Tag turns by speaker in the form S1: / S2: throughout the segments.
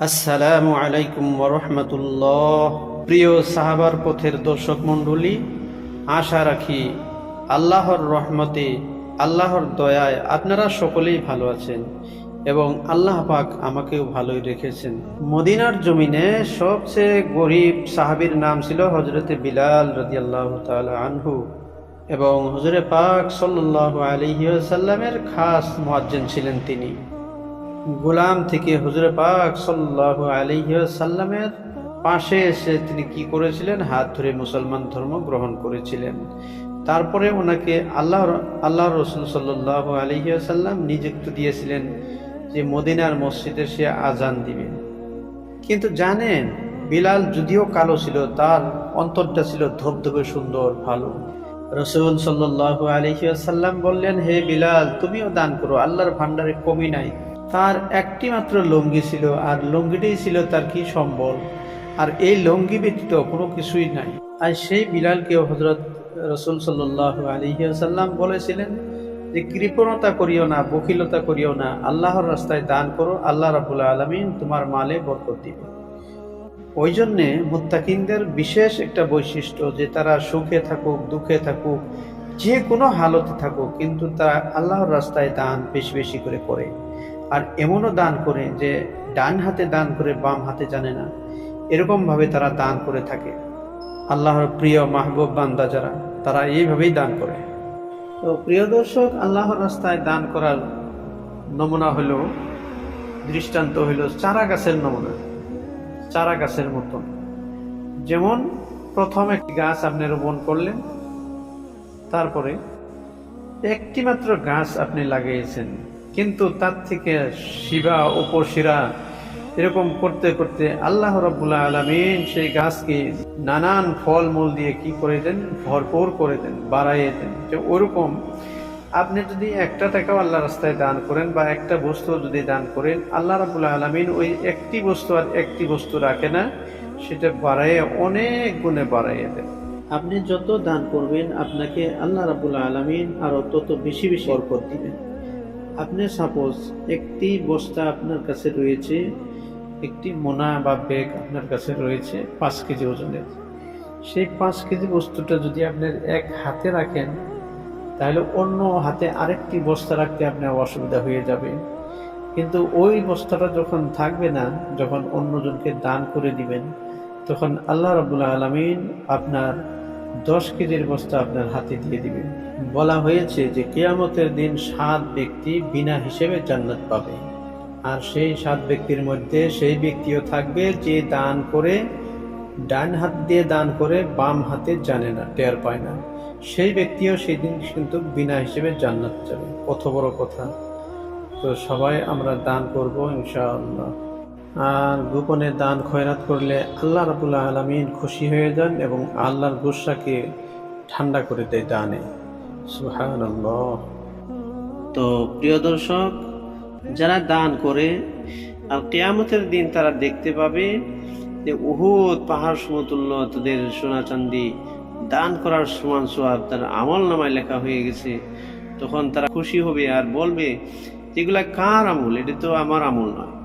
S1: আসসালামু আলাইকুম ওরহমতুল্লাহ প্রিয় সাহাবার পথের দর্শক মণ্ডলী, আশা রাখি আল্লাহর রহমতে, আল্লাহর দয়ায় আপনারা সকলেই ভালো আছেন এবং আল্লাহ পাক আমাকেও ভালোই রেখেছেন। মদিনার জমিনে সবচেয়ে গরিব সাহাবীর নাম ছিল হজরতে বিলাল রদিয়াল্লাহ তাআলা আনহু এবং হজরে পাক সাল্লাহ আলহিসাল্লামের খাস মুয়াজ্জিন ছিলেন তিনি। গোলাম থেকে হুজুরে পাক সাল্লাহ আলিহাসাল্লামের পাশে এসে তিনি কি করেছিলেন? হাত ধরে মুসলমান ধর্ম গ্রহণ করেছিলেন। তারপরে ওনাকে আল্লাহ আল্লাহ রসুল সাল্লাহ আলিহাসাল্লাম নিযুক্ত দিয়েছিলেন যে মদিনার মসজিদে সে আজান দিবে। কিন্তু জানেন, বিলাল যদিও কালো ছিল, তার অন্তরটা ছিল ধবধবে সুন্দর, ভালো। রসুল সাল্লাহ আলহিয়াসাল্লাম বললেন, হে বিলাল, তুমিও দান করো, আল্লাহর ভান্ডারে কমি নাই। তার একটি মাত্র লঙ্গি ছিল, আর লঙ্গিটাই ছিল তার কি সম্বল? আর এই লঙ্গি ব্যতীত কোনো কিছুই নাই। আর সেই বিলালকে হজরত রসুল সাল্লাহ আলহিহাসাল্লাম বলেছিলেন যে, কৃপণতা করিও না, বকিলতা করিও না। আল্লাহর রাস্তায় দান করো, আল্লাহ রাবুল্লাহ আলমিন তোমার মালে বরকত দিবে। ওই জন্যে মুত্তাকিনদের বিশেষ একটা বৈশিষ্ট্য যে, তারা সুখে থাকুক, দুঃখে থাকুক, যে কোনো হালতে থাকুক, কিন্তু তারা আল্লাহর রাস্তায় দান বেশি বেশি করে করে। আর এমনও দান করে যে ডান হাতে দান করে বাম হাতে জানে না। এরকমভাবে তারা দান করে থাকে। আল্লাহর প্রিয় মাহবুব বান্দা যারা, তারা এইভাবেই দান করে। তো প্রিয় দর্শক, আল্লাহর রাস্তায় দান করার নমুনা হলো, দৃষ্টান্ত হইল চারা গাছের নমুনা। চারা গাছের মতন। যেমন প্রথম একটি গাছ আপনি রোপণ করলেন, তারপরে একটি মাত্র গাছ আপনি লাগিয়েছেন। কিন্তু তার থেকে শিবা উপশিরা এরকম করতে করতে আল্লাহ রব্বুল্লাহ আলমিন সেই গাছকে নানান ফলমূল দিয়ে কি করে দেন? ভরপুর করে দেন, বাড়াইয়ে দেন। যে ওরকম আপনি যদি একটা টাকাও আল্লাহ রাস্তায় দান করেন বা একটা বস্তু যদি দান করেন, আল্লাহ রাবুল্লাহ আলমিন ওই একটি বস্তু আর একটি বস্তু রাখে না, সেটা বাড়াইয়ে অনেক গুণে বাড়াইয়ে দেন। আপনি যত দান করবেন, আপনাকে আল্লাহ রাবুল্লাহ আলমিন আরও তত বেশি বেশি বরকত দিবেন। আপনি সাপোজ একটি বস্তা আপনার কাছে রয়েছে, একটি মোনা বা ব্যাগ আপনার কাছে রয়েছে, পাঁচ কেজি ওজনের। সেই পাঁচ কেজি বস্তুটা যদি আপনার এক হাতে রাখেন, তাহলে অন্য হাতে আরেকটি বস্তা রাখতে আপনার অসুবিধা হয়ে যাবে। কিন্তু ওই বস্তাটা যখন থাকবে না, যখন অন্যজনকে দান করে দিবেন, তখন আল্লাহ রবুল্লাহ আলমিন আপনার দশ কেজির বস্তা আপনার হাতে দিয়ে দিবে। বলা হয়েছে যে কেয়ামতের দিন সাত ব্যক্তি বিনা হিসেবে জান্নাত পাবে। আর সেই সাত ব্যক্তির মধ্যে সেই ব্যক্তিও থাকবে যে দান করে, ডান হাত দিয়ে দান করে, বাম হাতে জানে না, টের পায় না। সেই ব্যক্তিও সেই দিন কিন্তু বিনা হিসেবে জান্নাত যাবে। কত বড় কথা। তো সবাই আমরা দান করব ইনশাআল্লাহ। আর গোপনে দান খয়রাত করলে আল্লাহ রাবুল্লাহ আলমিন খুশি হয়ে যান এবং আল্লাহর গুসাকে ঠান্ডা করে দেয় দানে। সুহান তো প্রিয় দর্শক, যারা দান করে, আর কেয়ামতের দিন তারা দেখতে পাবে যে উহুদ পাহাড় সমতুল্য তাদের সোনা চান্দি দান করার সমান সোয়াব তার আমল নামায় লেখা হয়ে গেছে। তখন তারা খুশি হবে আর বলবে, এগুলা কার আমল? এটা তো আমার আমল নয়।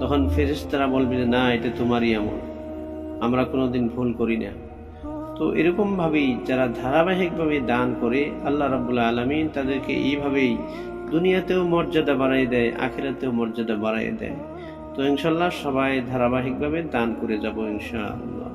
S1: তখন ফেরেস তারা বলবে যে, না, এটা তোমারই আমল। আমরা কোনোদিন ভুল করি না। তো এরকমভাবেই যারা ধারাবাহিকভাবে দান করে, আল্লাহ রাবুল্লাহ আলমিন তাদেরকে এইভাবেই দুনিয়াতেও মর্যাদা বাড়াই দেয়, আখেরাতেও মর্যাদা বাড়াই দেয়। তো ইনশাল্লাহ সবাই ধারাবাহিকভাবে দান করে যাব ইনশাআল্লাহ।